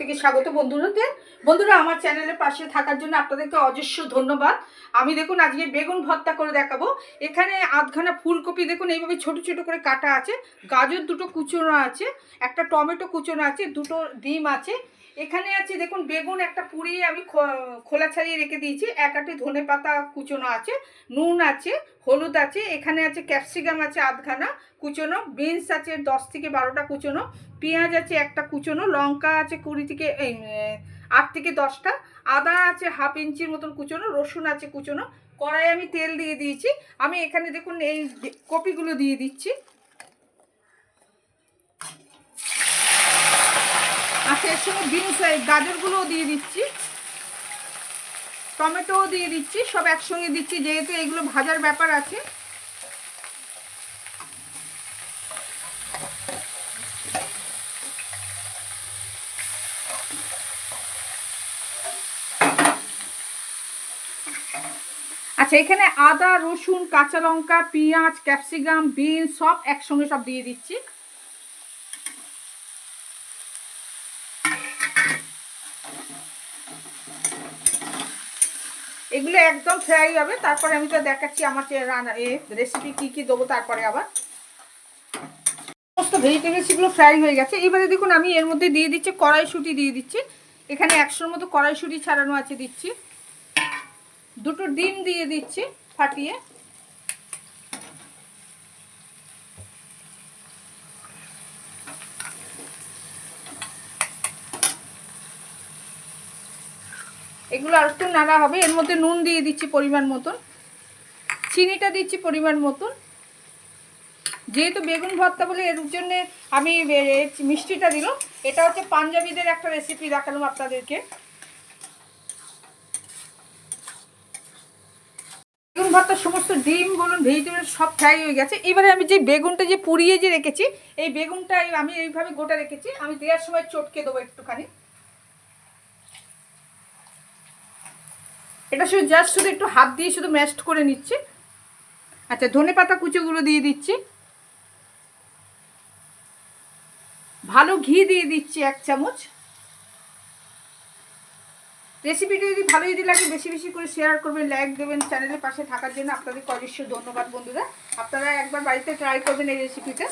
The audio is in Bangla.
থেকে স্বাগত। বন্ধুরাতে বন্ধুরা, আমার চ্যানেলের পাশে থাকার জন্য আপনাদেরকে অজস্র ধন্যবাদ। আমি দেখুন, আজকে বেগুন ভর্তা করে দেখাবো। এখানে আধখানা ফুলকপি, দেখুন, এইভাবে ছোট ছোট করে কাটা আছে। গাজর দুটো কুচোনো আছে, একটা টমেটো কুচোনো আছে, দুটো ডিম আছে। এখানে আছে, দেখুন, বেগুন একটা পুড়িয়ে আমি খোলা ছাড়িয়ে রেখে দিয়েছি। এক আটে ধনে পাতা কুচোনো আছে, নুন আছে হলুদ আছে, এখানে আছে ক্যাপসিকাম আছে আধখানা কুচোনো বিনস আছে দশ থেকে বারোটা কুচোনো, পেঁয়াজ আছে একটা কুচোনো, লঙ্কা আছে কুড়ি থেকে এই আট থেকে দশটা, আদা আছে হাফ ইঞ্চির মতন কুচোনো, রসুন আছে কুচোনো কড়াই আমি তেল দিয়ে দিয়েছি। আমি এখানে দেখুন এই কপিগুলো দিয়ে দিচ্ছি। আচ্ছা এর সঙ্গে বিনস গাজরগুলোও দিয়ে দিচ্ছি। টমেটোও দিয়ে দিচ্ছি, সব একসঙ্গে দিচ্ছি, যেহেতু এগুলো ভাজার ব্যাপার আছে। আচ্ছা এখানে আদা, রসুন, কাঁচা লঙ্কা, পেঁয়াজ, ক্যাপসিকাম বিন সব একসঙ্গে সব দিয়ে দিচ্ছি। এগুলো একদম ফ্রাই হবে। তারপরে আমি তো দেখাচ্ছি আমার রান্না এ রেসিপি কী কী দেবো তারপরে আবার। সমস্ত ভেজিটেবলসগুলো ফ্রাই হয়ে গেছে। এবারে দেখুন, আমি এর মধ্যে দিয়ে দিচ্ছি কড়াইশুঁটি দিয়ে দিচ্ছি। এখানে একশোর মতো কড়াইশুঁটি ছাড়ানো আছে দিচ্ছি। দুটো ডিম দিয়ে দিচ্ছি ফাটিয়ে। এগুলো আর একটু নাড়া হবে। এর মধ্যে নুন দিয়ে দিচ্ছি পরিমাণ মতন। চিনিটা দিচ্ছি পরিমাণ মতন। যেহেতু বেগুন ভর্তা বলে এর জন্যে আমি মিষ্টিটা দিলাম, এটা হচ্ছে পাঞ্জাবিদের একটা রেসিপি দেখালাম আপনাদেরকে। বেগুন ভর্তার সমস্ত ডিম বলুন ভেজিটেবল সব ফ্রাই হয়ে গেছে। এবারে আমি যে বেগুনটা যে পুড়িয়ে যে রেখেছি, এই বেগুনটা আমি এইভাবে গোটা রেখেছি। আমি দেওয়ার সময় চটকে দেবো একটুখানি। এটা শুধু জাস্ট শুধু একটু হাত দিয়ে শুধু ম্যাশড করে নিচ্ছি। আচ্ছা ধনে পাতা কুচোগুলো দিয়ে দিচ্ছি। ভালো ঘি দিয়ে দিচ্ছি এক চামচ। রেসিপিটা যদি ভালো যদি লাগে, বেশি বেশি করে শেয়ার করবেন লাইক দেবেন চ্যানেলের পাশে থাকার জন্য আপনাদের অজস্র ধন্যবাদ বন্ধুরা। আপনারা একবার বাড়িতে ট্রাই করবেন এই রেসিপিটা